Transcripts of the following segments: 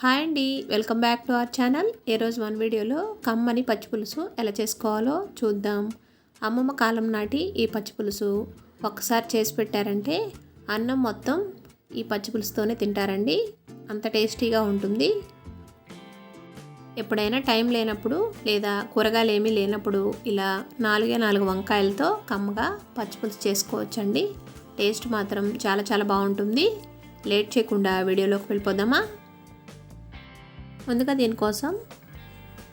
Hi అండి welcome back to our channel. ఈరోజు మన వీడియోలో కమ్మని పచ్చి పులుసు ఎలా చేసుకోవాలో చూద్దాం. అమ్మమ్మ కాలం నాటి ఈ పచ్చి పులుసు ఒక్కసారి చేసి పెట్టారంటే అన్నం మొత్తం ఈ పచ్చి పులుసుతోనే తింటారండి. అంత టేస్టీగా ఉంటుంది. ఎప్పుడైనా టైం లేనప్పుడు లేదా కూరగాయలు ఏమీ లేనప్పుడు ఇలా నాలుగే నాలుగు వంకాయలతో కమ్మగా పచ్చి పులుసు చేసుకోవచ్చండి. టేస్ట్ మాత్రం చాలా చాలా బాగుంటుంది. లేట్ చేయకుండా వీడియోలోకి వెళ్ళిపోదామా? ముందుగా దీనికోసం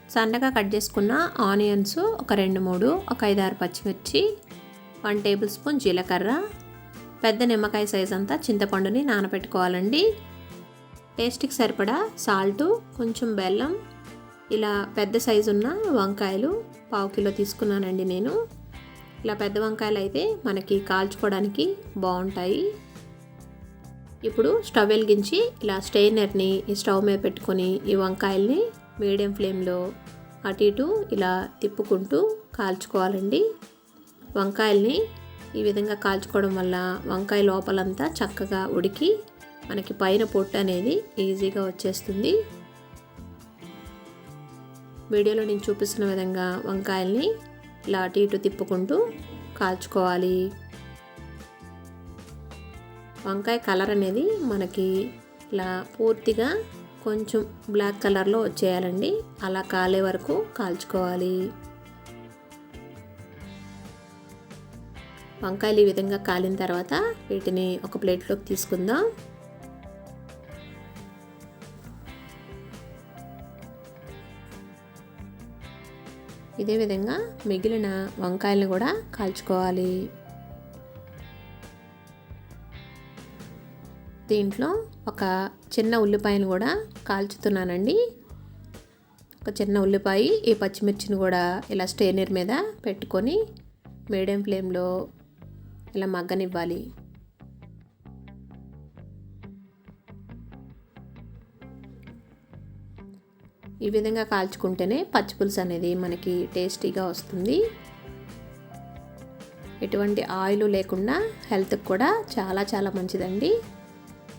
సన్నగా కట్ చేసుకున్న ఆనియన్స్ ఒక రెండు మూడు ఒక ఐదు ఆరు పచ్చిమిర్చి వన్ టేబుల్ స్పూన్ జీలకర్ర పెద్ద నిమ్మకాయ సైజ్ అంతా చింతపండుని నానబెట్టుకోవాలండి. టేస్ట్కి సరిపడా సాల్టు కొంచెం బెల్లం ఇలా పెద్ద సైజు ఉన్న వంకాయలు పావు కిలో తీసుకున్నానండి నేను. ఇలా పెద్ద వంకాయలు అయితే మనకి కాల్చుకోవడానికి బాగుంటాయి. ఇప్పుడు స్టవ్ వెలిగించి ఇలా స్టెయినర్ని ఈ స్టవ్ మీద పెట్టుకొని ఈ వంకాయల్ని మీడియం ఫ్లేమ్లో అటు ఇటు ఇలా తిప్పుకుంటూ కాల్చుకోవాలండి. వంకాయల్ని ఈ విధంగా కాల్చుకోవడం వల్ల వంకాయ లోపలంతా చక్కగా ఉడికి మనకి పైన పొట్టు అనేది ఈజీగా వచ్చేస్తుంది. వీడియోలో నేను చూపిస్తున్న విధంగా వంకాయల్ని ఇలా అటు ఇటు తిప్పుకుంటూ కాల్చుకోవాలి. వంకాయ కలర్ అనేది మనకి ఇలా పూర్తిగా కొంచెం బ్లాక్ కలర్లో వచ్చేయాలండి. అలా కాలే వరకు కాల్చుకోవాలి. వంకాయలు ఈ విధంగా కాలిన తర్వాత వీటిని ఒక ప్లేట్లోకి తీసుకుందాం. ఇదే విధంగా మిగిలిన వంకాయలను కూడా కాల్చుకోవాలి. దీంట్లో ఒక చిన్న ఉల్లిపాయను కూడా కాల్చుతున్నానండి. ఒక చిన్న ఉల్లిపాయ ఈ పచ్చిమిర్చిని కూడా ఇలా స్టేనర్ మీద పెట్టుకొని మీడియం ఫ్లేమ్లో ఇలా మగ్గనివ్వాలి. ఈ విధంగా కాల్చుకుంటేనే పచ్చిపులుసు అనేది మనకి టేస్టీగా వస్తుంది. ఎటువంటి ఆయిల్ లేకుండా హెల్త్కి కూడా చాలా చాలా మంచిదండి.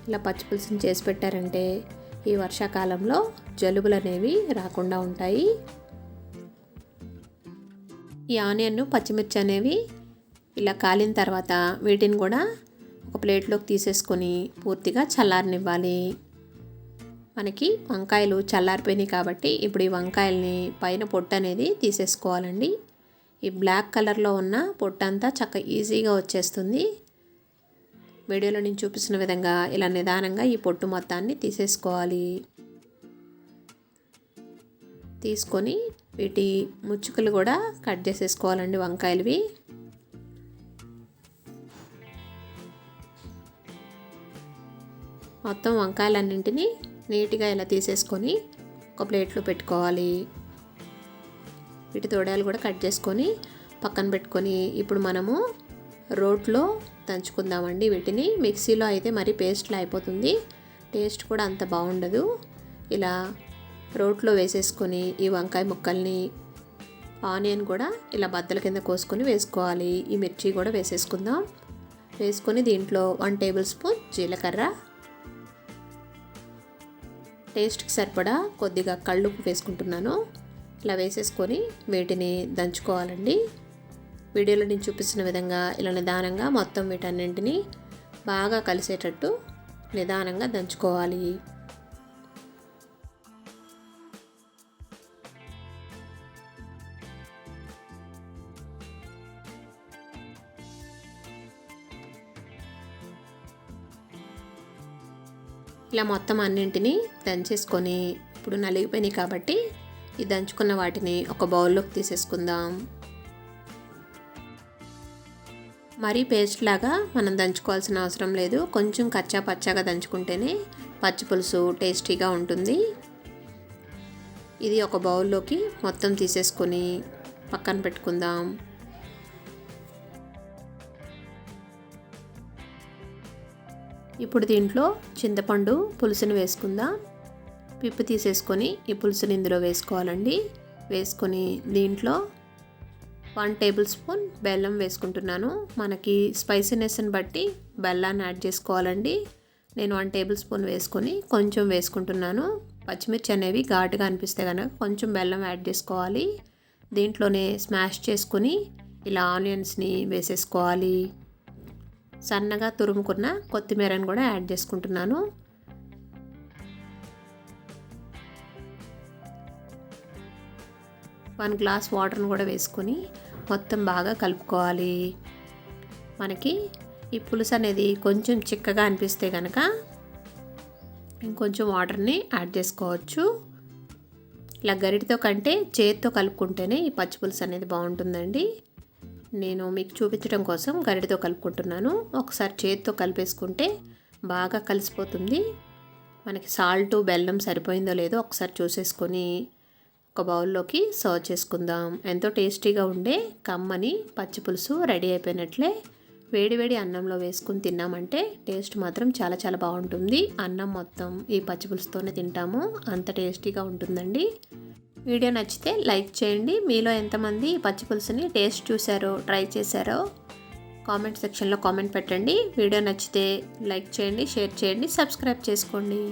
ఇలా పచ్చిపులుసుని చేసి పెట్టారంటే ఈ వర్షాకాలంలో జలుబులు అనేవి రాకుండా ఉంటాయి. ఈ ఆనియన్ పచ్చిమిర్చి అనేవి ఇలా కాలిన తర్వాత వీటిని కూడా ఒక ప్లేట్లోకి తీసేసుకొని పూర్తిగా చల్లారనివ్వాలి. మనకి వంకాయలు చల్లారిపోయినాయి కాబట్టి ఇప్పుడు ఈ వంకాయల్ని పైన పొట్టు అనేది తీసేసుకోవాలండి. ఈ బ్లాక్ కలర్లో ఉన్న పొట్టు అంతా చక్క ఈజీగా వచ్చేస్తుంది. వీడియోలో నేను చూపిస్తున్న విధంగా ఇలా నిదానంగా ఈ పొట్టు మొత్తాన్ని తీసేసుకోవాలి. తీసుకొని వీటి ముచ్చుకలు కూడా కట్ చేసేసుకోవాలండి వంకాయలవి. మొత్తం వంకాయలన్నింటినీ నీట్గా ఇలా తీసేసుకొని ఒక ప్లేట్లో పెట్టుకోవాలి. వీటి తోడాలు కూడా కట్ చేసుకొని పక్కన పెట్టుకొని ఇప్పుడు మనము రోట్లో దంచుకుందామండి వీటిని. మిక్సీలో అయితే మరి పేస్ట్లో అయిపోతుంది. టేస్ట్ కూడా అంత బాగుండదు. ఇలా రోట్లో వేసేసుకొని ఈ వంకాయ ముక్కల్ని ఆనియన్ కూడా ఇలా బద్దల కింద కోసుకొని వేసుకోవాలి. ఈ మిర్చి కూడా వేసేసుకుందాం. వేసుకొని దీంట్లో వన్ టేబుల్ స్పూన్ జీలకర్ర. టేస్ట్కి సరిపడా కొద్దిగా కళ్ళుప్పు వేసుకుంటున్నాను. ఇలా వేసేసుకొని వీటిని దంచుకోవాలండి. వీడియోలో నేను చూపిస్తున్న విధంగా ఇలా నిదానంగా మొత్తం వీటన్నింటినీ బాగా కలిసేటట్టు నిదానంగా దంచుకోవాలి. ఇలా మొత్తం అన్నింటినీ దంచేసుకొని ఇప్పుడు నలిగిపోయినాయి కాబట్టి ఈ దంచుకున్న వాటిని ఒక బౌల్లోకి తీసేసుకుందాం. మరీ పేస్ట్ లాగా మనం దంచుకోవాల్సిన అవసరం లేదు. కొంచెం కచ్చా పచ్చాగా దంచుకుంటేనే పచ్చి పులుసు టేస్టీగా ఉంటుంది. ఇది ఒక బౌల్లోకి మొత్తం తీసేసుకొని పక్కన పెట్టుకుందాం. ఇప్పుడు దీంట్లో చింతపండు పులుసుని వేసుకుందాం. పిప్పు తీసేసుకొని ఈ పులుసుని ఇందులో వేసుకోవాలండి. వేసుకొని దీంట్లో వన్ టేబుల్ స్పూన్ బెల్లం వేసుకుంటున్నాను. మనకి స్పైసీనెస్ని బట్టి బెల్లాన్ని యాడ్ చేసుకోవాలండి. నేను వన్ టేబుల్ స్పూన్ వేసుకొని కొంచెం వేసుకుంటున్నాను. పచ్చిమిర్చి అనేవి ఘాటుగా అనిపిస్తే కనుక కొంచెం బెల్లం యాడ్ చేసుకోవాలి. దీంట్లోనే స్మాష్ చేసుకుని ఇలా ఆనియన్స్ని వేసేసుకోవాలి. సన్నగా తురుముకున్న కొత్తిమీరని కూడా యాడ్ చేసుకుంటున్నాను. వన్ గ్లాస్ వాటర్ని కూడా వేసుకొని మొత్తం బాగా కలుపుకోవాలి. మనకి ఈ పులుసు అనేది కొంచెం చిక్కగా అనిపిస్తే కనుక ఇంకొంచెం వాటర్ని యాడ్ చేసుకోవచ్చు. ఇలా గరిటితో కంటే చేతితో కలుపుకుంటేనే ఈ పచ్చి పులుసు అనేది బాగుంటుందండి. నేను మీకు చూపించడం కోసం గరిటితో కలుపుకుంటున్నాను. ఒకసారి చేతితో కలిపేసుకుంటే బాగా కలిసిపోతుంది. మనకి సాల్ట్ బెల్లం సరిపోయిందో లేదో ఒకసారి చూసేసుకొని ఒక బౌల్లోకి సర్వ్ చేసుకుందాం. ఎంతో టేస్టీగా ఉండే కమ్మని పచ్చి పులుసు రెడీ అయిపోయినట్లే వేడివేడి అన్నంలో వేసుకుని తిన్నామంటే టేస్ట్ మాత్రం చాలా చాలా బాగుంటుంది. అన్నం మొత్తం ఈ పచ్చి పులుసుతోనే తింటాము. అంత టేస్టీగా ఉంటుందండి. వీడియో నచ్చితే లైక్ చేయండి. మీలో ఎంతమంది ఈ పచ్చి పులుసుని టేస్ట్ చూసారో ట్రై చేశారో కామెంట్ సెక్షన్లో కామెంట్ పెట్టండి. వీడియో నచ్చితే లైక్ చేయండి షేర్ చేయండి సబ్స్క్రైబ్ చేసుకోండి.